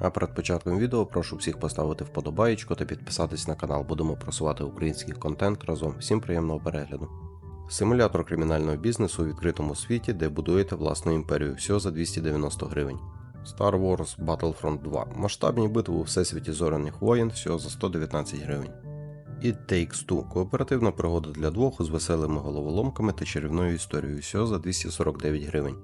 А перед початком відео прошу всіх поставити вподобаєчку та підписатись на канал. Будемо просувати український контент разом. Всім приємного перегляду. Симулятор кримінального бізнесу у відкритому світі, де будуєте власну імперію, всього за 290 гривень. Star Wars Battlefront 2. Масштабні битви у всесвіті зоряних воїн всього за 119 гривень. It Takes Two. Кооперативна пригода для двох з веселими головоломками та чарівною історією всього за 249 гривень.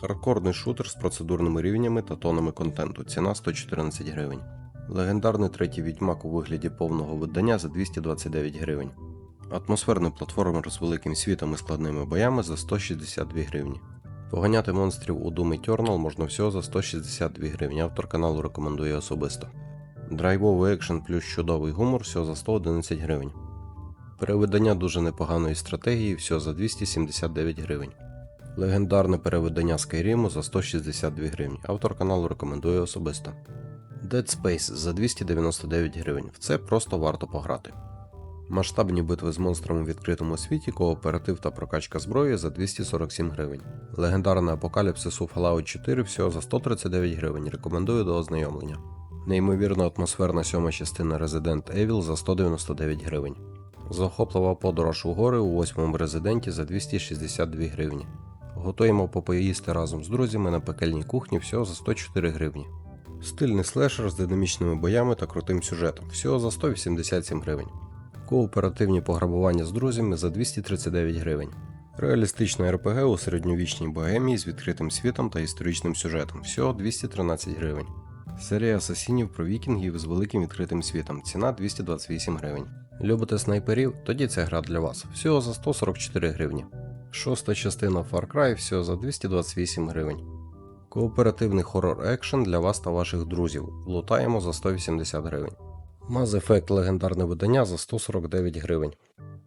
Хардкорний шутер з процедурними рівнями та тонами контенту. Ціна 114 гривень. Легендарний третій відьмак у вигляді повного видання за 229 гривень. Атмосферний платформер з великим світом і складними боями за 162 гривні. Поганяти монстрів у Doom Eternal можна всього за 162 гривні. Автор каналу рекомендує особисто. Драйвовий екшен плюс чудовий гумор всього за 111 гривень. Перевидання дуже непоганої стратегії всього за 279 гривень. Легендарне перевидання Skyrim за 162 гривні. Автор каналу рекомендує особисто. Dead Space за 299 гривень. В це просто варто пограти. Масштабні битви з монстрами в відкритому світі, кооператив та прокачка зброї за 247 гривень. Легендарний апокаліпсис у Fallout 4 всього за 139 гривень. Рекомендую до ознайомлення. Неймовірно атмосферна сьома частина Resident Evil за 199 гривень. Захоплива подорож у гори у восьмому резиденті за 262 гривні. Готуємо попоїсти разом з друзями на пекельній кухні всього за 104 гривні. Стильний слешер з динамічними боями та крутим сюжетом всього за 187 гривень. Кооперативні пограбування з друзями за 239 гривень. Реалістична РПГ у середньовічній богемії з відкритим світом та історичним сюжетом всього 213 гривень. Серія асасінів про вікінгів з великим відкритим світом. Ціна 228 гривень. Любите снайперів? Тоді ця гра для вас. Всього за 144 гривні. Шоста частина Far Cry всього за 228 гривень. Кооперативний хорор екшен для вас та ваших друзів. Лутаємо за 180 гривень. Mass Effect легендарне видання за 149 гривень.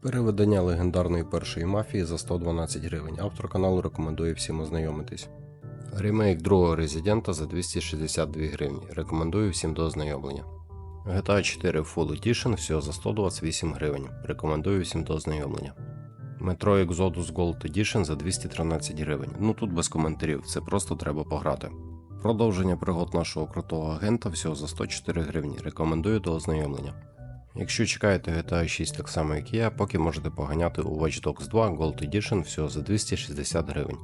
Перевидання легендарної першої мафії за 112 гривень. Автор каналу рекомендує всім ознайомитись. Ремейк другого резидента за 262 гривні. Рекомендую всім до ознайомлення. GTA 4 Full Edition всього за 128 гривень. Рекомендую всім до ознайомлення. Metro Exodus Gold Edition за 213 гривень. Ну тут без коментарів, це просто треба пограти. Продовження пригод нашого крутого агента всього за 104 гривні. Рекомендую до ознайомлення. Якщо чекаєте GTA 6 так само як і я, поки можете поганяти у Watch Dogs 2 Gold Edition всього за 260 гривень.